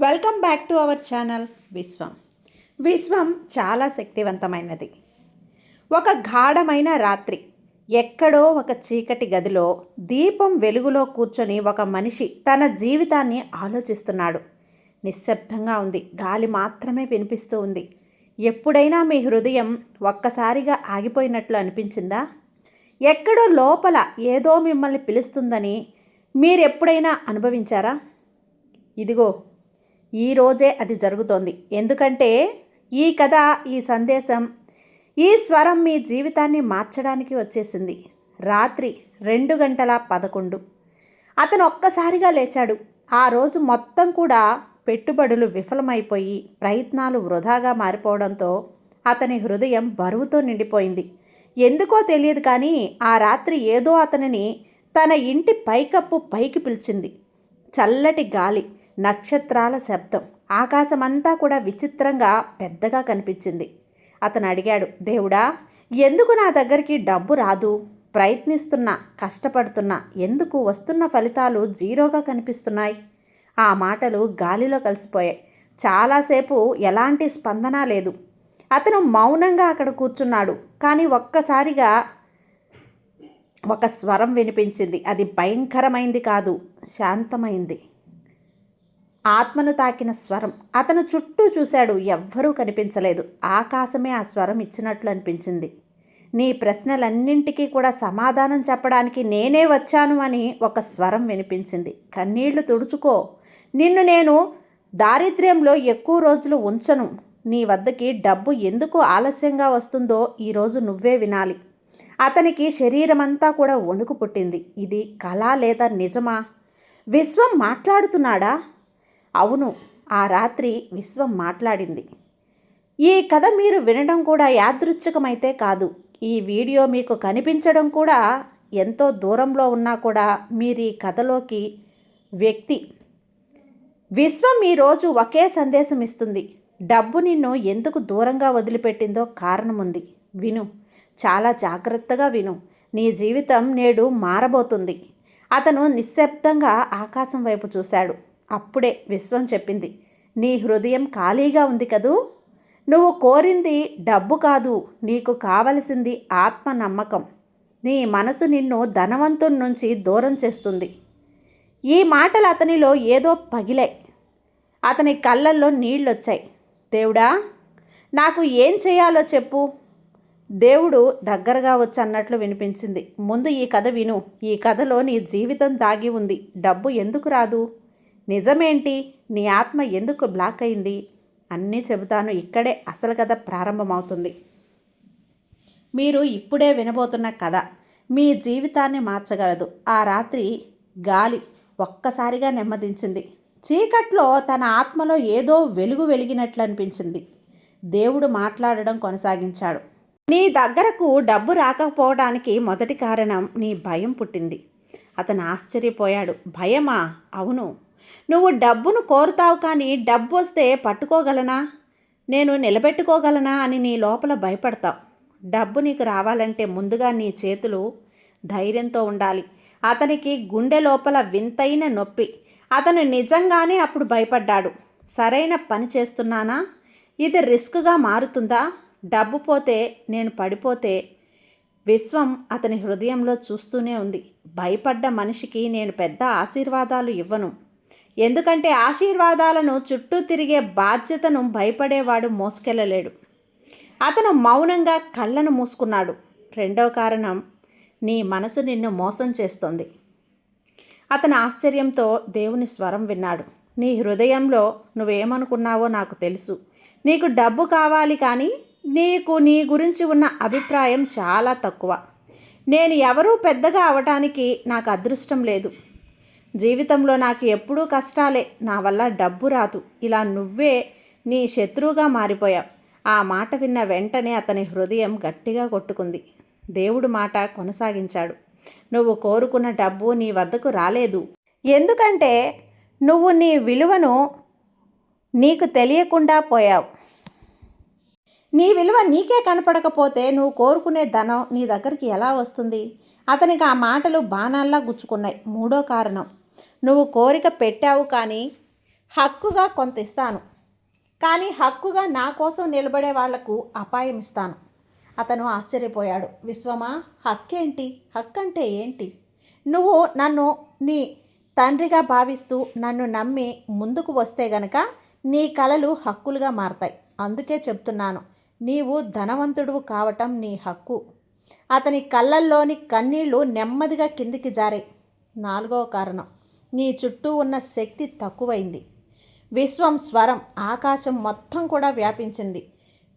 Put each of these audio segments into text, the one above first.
Welcome back to our channel Vishwam. విశ్వం చాలా శక్తివంతమైనది. ఒక గాఢమైన రాత్రి ఎక్కడో ఒక చీకటి గదిలో దీపం వెలుగులో కూర్చొని ఒక మనిషి తన జీవితాన్ని ఆలోచిస్తున్నాడు. నిశ్శబ్దంగా ఉంది. గాలి మాత్రమే వినిపిస్తూ ఉంది. ఎప్పుడైనా మీ హృదయం ఒక్కసారిగా ఆగిపోయినట్లు అనిపించిందా? ఎక్కడో లోపల ఏదో మిమ్మల్ని పిలుస్తుందని మీరెప్పుడైనా అనుభవించారా? ఇదిగో ఈరోజే అది జరుగుతోంది. ఎందుకంటే ఈ కథ ఈ సందేశం ఈ స్వరం మీ జీవితాన్ని మార్చడానికి వచ్చేసింది. రాత్రి రెండు గంటల పదకొండు. అతను ఒక్కసారిగా లేచాడు. ఆ రోజు మొత్తం కూడా పెట్టుబడులు విఫలమైపోయి ప్రయత్నాలు వృధాగా మారిపోవడంతో అతని హృదయం బరువుతో నిండిపోయింది. ఎందుకో తెలియదు కానీ ఆ రాత్రి ఏదో అతనిని తన ఇంటి పైకప్పు పైకి పిలిచింది. చల్లటి గాలి నక్షత్రాల శబ్దం. ఆకాశమంతా కూడా విచిత్రంగా పెద్దగా కనిపించింది. అతను అడిగాడు దేవుడా ఎందుకు నా దగ్గరికి డబ్బు రాదు? ప్రయత్నిస్తున్నా కష్టపడుతున్నా ఎందుకు వస్తున్న ఫలితాలు జీరోగా కనిపిస్తున్నాయి? ఆ మాటలు గాలిలో కలిసిపోయాయి. చాలాసేపు ఎలాంటి స్పందన లేదు. అతను మౌనంగా అక్కడ కూర్చున్నాడు. కానీ ఒక్కసారిగా ఒక స్వరం వినిపించింది. అది భయంకరమైంది కాదు శాంతమైంది. ఆత్మను తాకిన స్వరం. అతను చుట్టూ చూశాడు ఎవ్వరూ కనిపించలేదు. ఆకాశమే ఆ స్వరం ఇచ్చినట్లు అనిపించింది. నీ ప్రశ్నలన్నింటికీ కూడా సమాధానం చెప్పడానికి నేనే వచ్చాను అని ఒక స్వరం వినిపించింది. కన్నీళ్ళు తుడుచుకో. నిన్ను నేను దారిద్ర్యంలో ఎక్కువ రోజులు ఉంచను. నీ వద్దకి డబ్బు ఎందుకు ఆలస్యంగా వస్తుందో ఈరోజు నువ్వే వినాలి. అతనికి శరీరమంతా కూడా వణుకు పుట్టింది. ఇది కళ లేదా నిజమా? విశ్వం మాట్లాడుతున్నాడా? అవును ఆ రాత్రి విశ్వం మాట్లాడింది. ఈ కథ మీరు వినడం కూడా యాదృచ్ఛికమైతే కాదు. ఈ వీడియో మీకు కనిపించడం కూడా ఎంతో దూరంలో ఉన్నా కూడా మీరు ఈ కథలోకి వ్యక్తి. విశ్వం ఈరోజు ఒకే సందేశం ఇస్తుంది. డబ్బు నిన్ను ఎందుకు దూరంగా వదిలిపెట్టిందో కారణముంది. విను. చాలా జాగ్రత్తగా విను. నీ జీవితం నేడు మారబోతుంది. అతను నిశ్శబ్దంగా ఆకాశం వైపు చూశాడు. అప్పుడే విశ్వం చెప్పింది నీ హృదయం ఖాళీగా ఉంది కదూ? నువ్వు కోరింది డబ్బు కాదు నీకు కావలసింది ఆత్మ నమ్మకం. నీ మనసు నిన్ను ధనవంతుడి నుంచి దూరం చేస్తుంది. ఈ మాటలు అతనిలో ఏదో పగిలాయి. అతని కళ్ళల్లో నీళ్ళొచ్చాయి. దేవుడా నాకు ఏం చేయాలో చెప్పు. దేవుడు దగ్గరగా వచ్చి అన్నట్లు వినిపించింది. ముందు ఈ కథ విను. ఈ కథలో నీ జీవితం దాగి ఉంది. డబ్బు ఎందుకు రాదు? నిజమేంటి? నీ ఆత్మ ఎందుకు బ్లాక్ అయింది? అన్నీ చెబుతాను ఇక్కడే. అసలు కథ ప్రారంభమవుతుంది. మీరు ఇప్పుడే వినబోతున్న కథ. మీ జీవితాన్ని మార్చగలదు. ఆ రాత్రి గాలి ఒక్కసారిగా నెమ్మదించింది. చీకట్లో తన ఆత్మలో ఏదో వెలుగు వెలిగినట్లు అనిపించింది దేవుడు మాట్లాడడం కొనసాగించాడు. నీ దగ్గరకు డబ్బు రాకపోవడానికి మొదటి కారణం నీ భయం పుట్టింది. అతను ఆశ్చర్యపోయాడు. భయమా? అవును. నువ్వు డబ్బును కోరుతావు కానీ డబ్బు వస్తే పట్టుకోగలనా? నేను నిలబెట్టుకోగలనా అని నీ లోపల భయపడతావు. డబ్బు నీకు రావాలంటే ముందుగా నీ చేతులు ధైర్యంతో ఉండాలి. అతనికి గుండె లోపల వింతైన నొప్పి. అతను నిజంగానే అప్పుడు భయపడ్డాడు. సరైన పని చేస్తున్నానా? ఇది రిస్క్గా మారుతుందా? డబ్బు పోతే నేను పడిపోతే? విశ్వం అతని హృదయంలో చూస్తూనే ఉంది. భయపడ్డ మనిషికి నేను పెద్ద ఆశీర్వాదాలు ఇవ్వను. ఎందుకంటే ఆశీర్వాదాలను చుట్టూ తిరిగే బాధ్యతను భయపడేవాడు మోసుకెళ్ళలేడు. అతను మౌనంగా కళ్ళను మూసుకున్నాడు. రెండవ కారణం నీ మనసు నిన్ను మోసం చేస్తుంది. అతను ఆశ్చర్యంతో దేవుని స్వరం విన్నాడు. నీ హృదయంలో నువ్వేమనుకున్నావో నాకు తెలుసు. నీకు డబ్బు కావాలి కానీ నీకు నీ గురించి ఉన్న అభిప్రాయం చాలా తక్కువ. నేను ఎవరూ పెద్దగా అవటానికి నాకు అదృష్టం లేదు. జీవితంలో నాకు ఎప్పుడూ కష్టాలే నా వల్ల డబ్బు రాదు. ఇలా నువ్వే నీ శత్రువుగా మారిపోయావు. ఆ మాట విన్న వెంటనే అతని హృదయం గట్టిగా కొట్టుకుంది. దేవుడు మాట కొనసాగించాడు. నువ్వు కోరుకున్న డబ్బు నీ వద్దకు రాలేదు. ఎందుకంటే నువ్వు నీ విలువను నీకు తెలియకుండా పోయావు. నీ విలువ నీకే కనపడకపోతే నువ్వు కోరుకునే ధనం నీ దగ్గరికి ఎలా వస్తుంది? అతనికి ఆ మాటలు బాణాల్లా గుచ్చుకున్నాయి. మూడో కారణం. నువ్వు కోరిక పెట్టావు కానీ హక్కుగా కొంత ఇస్తాను. కానీ హక్కుగా నా కోసం నిలబడే వాళ్ళకు అపాయం ఇస్తాను. అతను ఆశ్చర్యపోయాడు. విశ్వమా హక్కేంటి? హక్కు అంటే ఏంటి? నువ్వు నన్ను నీ తండ్రిగా భావిస్తూ నన్ను నమ్మి ముందుకు వస్తే గనక నీ కలలు హక్కులుగా మారతాయి. అందుకే చెప్తున్నాను నీవు ధనవంతుడు కావటం నీ హక్కు. అతని కళ్ళల్లోని కన్నీళ్ళు నెమ్మదిగా కిందికి జారాయి. నాలుగవ కారణం నీ చుట్టూ ఉన్న శక్తి తక్కువైంది. విశ్వం స్వరం ఆకాశం మొత్తం కూడా వ్యాపించింది.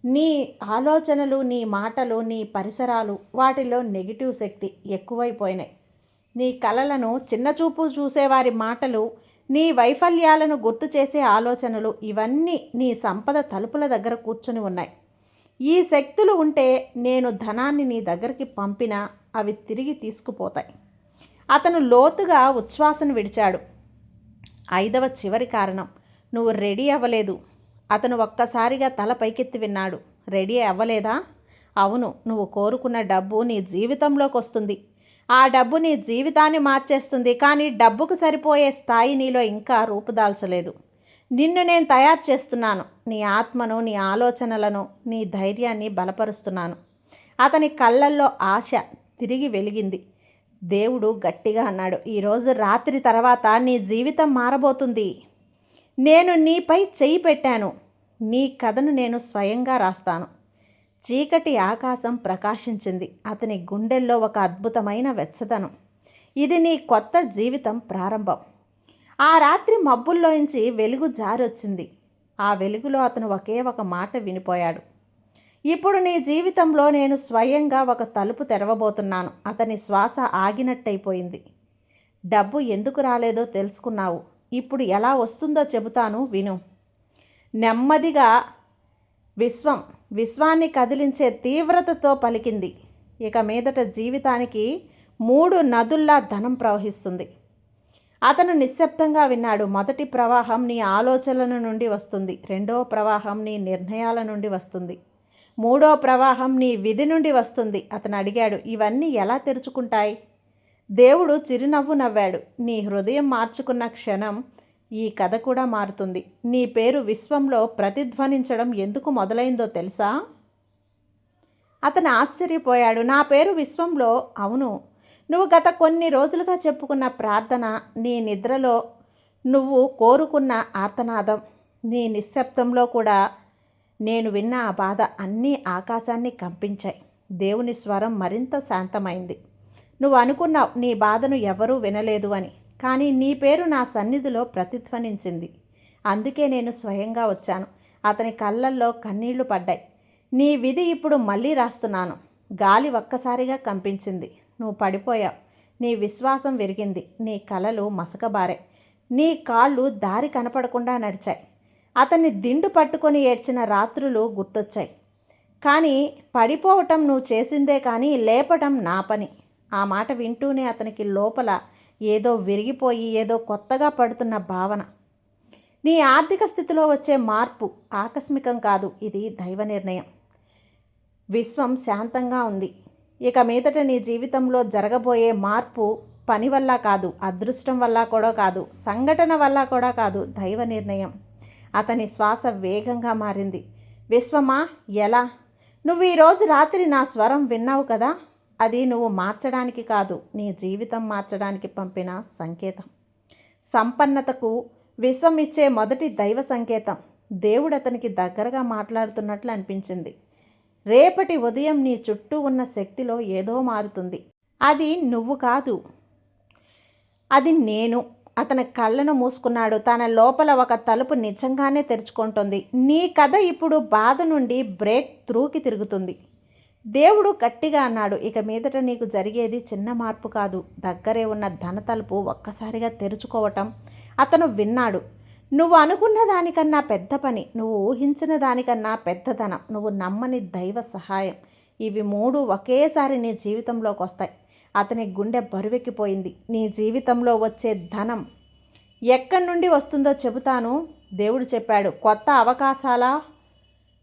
నీ ఆలోచనలు నీ మాటలు నీ పరిసరాలు వాటిలో నెగిటివ్ శక్తి ఎక్కువైపోయినాయి. నీ కలలను చిన్నచూపు చూసేవారి మాటలు నీ వైఫల్యాలను గుర్తు చేసే ఆలోచనలు ఇవన్నీ నీ సంపద తలుపుల దగ్గర కూర్చుని ఉన్నాయి. ఈ శక్తులు ఉంటే నేను ధనాన్ని నీ దగ్గరికి పంపినా అవి తిరిగి తీసుకుపోతాయి. అతను లోతుగా ఉచ్ఛ్వాసను విడిచాడు. ఐదవ చివరి కారణం నువ్వు రెడీ అవ్వలేదు. అతను ఒక్కసారిగా తల పైకెత్తి విన్నాడు. రెడీ అవ్వలేదా? అవును నువ్వు కోరుకున్న డబ్బు నీ జీవితంలోకి వస్తుంది. ఆ డబ్బు నీ జీవితాన్ని మార్చేస్తుంది కానీ డబ్బుకు సరిపోయే స్థాయి నీలో ఇంకా రూపుదాల్చలేదు నిన్ను నేను తయారు చేస్తున్నాను. నీ ఆత్మను నీ ఆలోచనలను నీ ధైర్యాన్ని బలపరుస్తున్నాను. అతని కళ్ళల్లో ఆశ తిరిగి వెలిగింది. దేవుడు గట్టిగా అన్నాడు ఈరోజు రాత్రి తర్వాత నీ జీవితం మారబోతుంది. నేను నీపై చెయ్యి పెట్టాను. నీ కథను నేను స్వయంగా రాస్తాను. చీకటి ఆకాశం ప్రకాశించింది. అతని గుండెల్లో ఒక అద్భుతమైన వెచ్చదనం. ఇది నీ కొత్త జీవితం ప్రారంభం. ఆ రాత్రి మబ్బుల్లోంచి వెలుగు జారొచ్చింది. ఆ వెలుగులో అతను ఒకే ఒక మాట వినిపోయాడు. ఇప్పుడు నీ జీవితంలో నేను స్వయంగా ఒక తలుపు తెరవబోతున్నాను. అతని శ్వాస ఆగినట్టయిపోయింది. డబ్బు ఎందుకు రాలేదో తెలుసుకున్నావు. ఇప్పుడు ఎలా వస్తుందో చెబుతాను విను. నెమ్మదిగా విశ్వం విశ్వాన్ని కదిలించే తీవ్రతతో పలికింది. ఇక మీదట జీవితానికి మూడు నదుల్లా ధనం ప్రవహిస్తుంది. అతను నిశ్శబ్దంగా విన్నాడు. మొదటి ప్రవాహం నీ ఆలోచనల నుండి వస్తుంది. రెండవ ప్రవాహం నీ నిర్ణయాల నుండి వస్తుంది. మూడో ప్రవాహం నీ విధి నుండి వస్తుంది. అతను అడిగాడు ఇవన్నీ ఎలా తెరుచుకుంటాయి? దేవుడు చిరునవ్వు నవ్వాడు నీ హృదయం మార్చుకున్న క్షణం ఈ కథ కూడా మారుతుంది. నీ పేరు విశ్వంలో ప్రతిధ్వనించడం ఎందుకు మొదలైందో తెలుసా? అతను ఆశ్చర్యపోయాడు నా పేరు విశ్వంలో? అవును. నువ్వు గత కొన్ని రోజులుగా చెప్పుకున్న ప్రార్థన నీ నిద్రలో నువ్వు కోరుకున్న ఆర్తనాదం నీ నిశ్శబ్దంలో కూడా నేను విన్న ఆ బాధ అన్నీ ఆకాశాన్ని కంపించాయి. దేవుని స్వరం మరింత శాంతమైంది. నువ్వు అనుకున్నావు నీ బాధను ఎవరూ వినలేదు అని కానీ నీ పేరు నా సన్నిధిలో ప్రతిధ్వనించింది. అందుకే నేను స్వయంగా వచ్చాను. అతని కళ్ళల్లో కన్నీళ్ళు పడ్డాయి. నీ విధి ఇప్పుడు మళ్ళీ రాస్తున్నాను. గాలి ఒక్కసారిగా కంపించింది. నువ్వు పడిపోయావు. నీ విశ్వాసం విరిగింది. నీ కలలు మసకబారాయి. నీ కాళ్ళు దారి కనపడకుండా నడిచాయి. అతన్ని దిండు పట్టుకొని ఏడ్చిన రాత్రులు గుర్తొచ్చాయి. కానీ పడిపోవటం నువ్వు చేసిందే కానీ లేపటం నా పని. ఆ మాట వింటూనే అతనికి లోపల ఏదో విరిగిపోయి ఏదో కొత్తగా పడుతున్న భావన. నీ ఆర్థిక స్థితిలో వచ్చే మార్పు ఆకస్మికం కాదు ఇది దైవ నిర్ణయం. విశ్వం శాంతంగా ఉంది. ఇక మీదట నీ జీవితంలో జరగబోయే మార్పు పని వల్ల కాదు అదృష్టం వల్ల కూడా కాదు సంఘటన వల్ల కూడా కాదు దైవ నిర్ణయం. అతని శ్వాస వేగంగా మారింది. విశ్వమా ఎలా? నువ్వు ఈరోజు రాత్రి నా స్వరం విన్నావు కదా? అది నువ్వు మార్చడానికి కాదు నీ జీవితం మార్చడానికి పంపిన సంకేతం. సంపన్నతకు విశ్వం ఇచ్చే మొదటి దైవ సంకేతం. దేవుడు అతనికి దగ్గరగా మాట్లాడుతున్నట్లు అనిపించింది. రేపటి ఉదయం నీ చుట్టూ ఉన్న శక్తిలో ఏదో మారుతుంది. అది నువ్వు కాదు. అది నేను. అతని కళ్ళను మూసుకున్నాడు. తన లోపల ఒక తలుపు నిజంగానే తెరుచుకుంటుంది. నీ కథ ఇప్పుడు బాధ నుండి బ్రేక్ త్రూకి తిరుగుతుంది. దేవుడు గట్టిగా అన్నాడు. ఇక మీదట నీకు జరిగేది చిన్న మార్పు కాదు. దగ్గరే ఉన్న ధన తలుపు ఒక్కసారిగా తెరుచుకోవటం అతను విన్నాడు. నువ్వు అనుకున్న దానికన్నా పెద్ద పని నువ్వు ఊహించిన దానికన్నా పెద్దదనం నువ్వు నమ్మని దైవ సహాయం. ఇవి మూడు ఒకేసారి నీ జీవితంలోకి వస్తాయి అతని గుండె బరువెక్కిపోయింది. నీ జీవితంలో వచ్చే ధనం ఎక్కడి నుండి వస్తుందో చెబుతాను దేవుడు చెప్పాడు. కొత్త అవకాశాల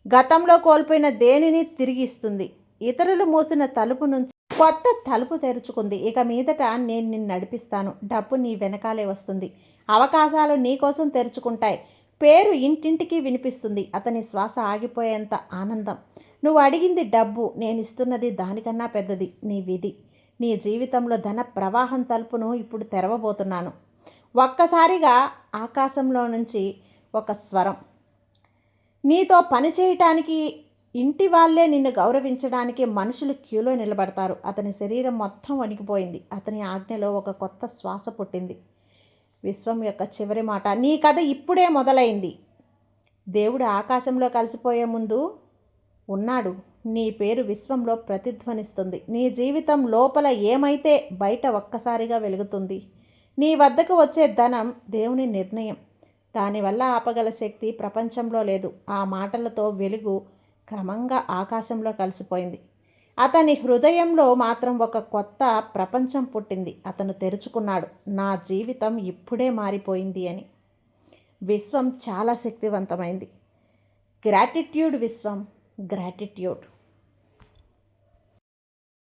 గతంలో కోల్పోయిన దేనిని తిరిగి ఇస్తుంది. ఇతరులు మూసిన తలుపు నుంచి కొత్త తలుపు తెరుచుకుంది. ఇక మీదట నేను నిన్ను నడిపిస్తాను. డబ్బు నీ వెనకాలే వస్తుంది. అవకాశాలు నీకోసం తెరుచుకుంటాయి. పేరు ఇంటింటికి వినిపిస్తుంది. అతని శ్వాస ఆగిపోయేంత ఆనందం. నువ్వు అడిగింది డబ్బు. నేను ఇస్తున్నది దానికన్నా పెద్దది. నీ విధి. నీ జీవితంలో ధన ప్రవాహం తలుపును ఇప్పుడు తెరవబోతున్నాను. ఒక్కసారిగా ఆకాశంలో నుంచి ఒక స్వరం. నీతో పని చేయటానికి ఇంటి వాళ్ళే నిన్ను గౌరవించడానికి మనుషులు క్యూలో నిలబడతారు. అతని శరీరం మొత్తం వణికిపోయింది. అతని ఆజ్ఞలో ఒక కొత్త శ్వాస పుట్టింది. విశ్వం యొక్క చివరి మాట. నీ కథ ఇప్పుడే మొదలైంది. దేవుడు ఆకాశంలో కలిసిపోయే ముందు ఉన్నాడు. నీ పేరు విశ్వంలో ప్రతిధ్వనిస్తుంది. నీ జీవితం లోపల ఏమైతే బయట ఒక్కసారిగా వెలుగుతుంది. నీ వద్దకు వచ్చే ధనం దేవుని నిర్ణయం. దానివల్ల ఆపగల శక్తి ప్రపంచంలో లేదు. ఆ మాటలతో వెలుగు క్రమంగా ఆకాశంలో కలిసిపోయింది. అతని హృదయంలో మాత్రం ఒక కొత్త ప్రపంచం పుట్టింది. అతను తెరుచుకున్నాడు. నా జీవితం ఇప్పుడే మారిపోయింది అని. విశ్వం చాలా శక్తివంతమైంది. గ్రాటిట్యూడ్ విశ్వం. గ్రాటిట్యూడ్